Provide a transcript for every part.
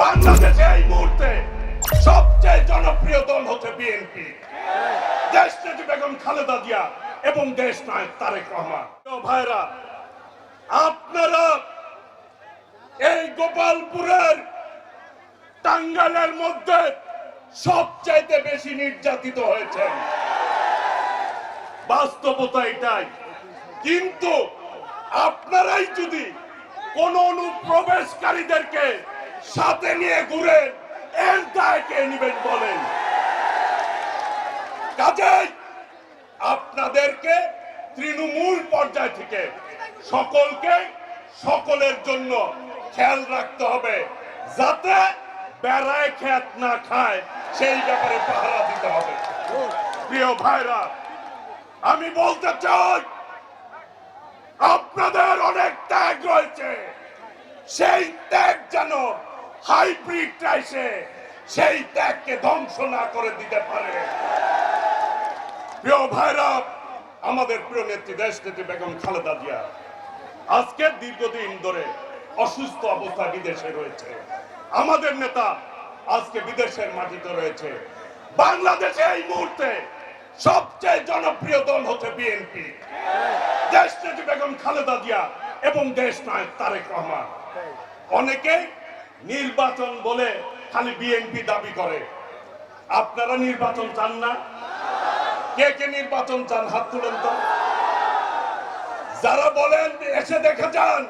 বাংলাদেশে এই মুহূর্তে সবচেয়ে জনপ্রিয় দল হচ্ছে বিএনপি। দেশ নেত্রী বেগম খালেদা জিয়া এবং দেশ নায়ক তারেক রহমান। ভাইরা, আপনারা এই গোপালপুরের টাঙ্গাইলের মধ্যে সবচাইতে বেশি নির্যাতিত হয়েছেন। বাস্তবতা এটাই। কিন্তু আপনারাই যদি কোন অনুপ্রবেশকারীদেরকে সাথে নিয়ে ঘুরেন এর নেবেন বলেন। কাজেই আপনাদেরকে তৃণমূল পর্যায় থেকে সকলকে সকলের জন্য খেয়াল রাখতে হবে, যাতে বেড়ায় খ্যাত না খায়, সেই ব্যাপারে পাহারা দিতে হবে। প্রিয় ভাইরা, আমি বলতে চাই, আপনাদের অনেক ত্যাগ রয়েছে, সেই ত্যাগ যেন হাইব্রিড এসে সেই ত্যাগকে ধ্বংস না করে দিতে পারে। প্রিয় ভাইরা, আমাদের প্রিয় নেত্রী দেশ নেত্রী বেগম খালেদা জিয়া আজকে দীর্ঘদিন ধরে অসুস্থ অবস্থা বিদেশে রয়েছে। আমাদের নেতা আজকে বিদেশের মাটিতে রয়েছে। বাংলাদেশে এই মুহূর্তে সবচেয়ে জনপ্রিয় দল হচ্ছে বিএনপি। দেশ নেত্রী বেগম খালেদা জিয়া এবং দেশ নায়ক তারেক রহমান। অনেকে নির্বাচন বলে খালি বিএনপি দাবি করে। আপনারা নির্বাচন চান না? কে কে নির্বাচন চান? হাত তুলেন তো। যারা বলেন এসে দেখে যান,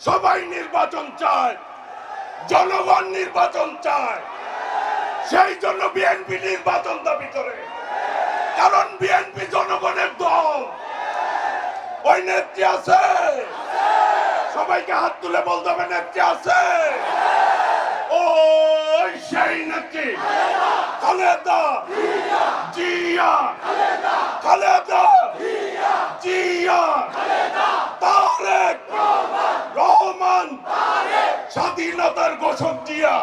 সবাই নির্বাচন চায়, জনগণ নির্বাচন চায়। সেই জন্য বিএনপি নির্বাচন দাবি করে। কারণ বিএনপি জনগণের দল। ওই নেত্রী আছে সবাইকে হাত তুলে বলতে হবে, নেত্রী আছে। সেই নেত্রী। খালেদা। জিয়া। খালেদা। জিয়া। তারেক। রহমান। স্বাধীনতার ঘোষক জিয়া।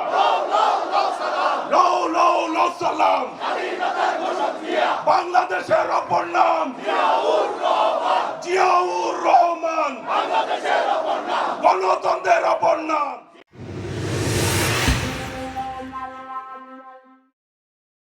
লৌ লৌ বাংলাদেশের অপর নাম জিয়াউর রহমান গণতন্ত্রের অপর নাম।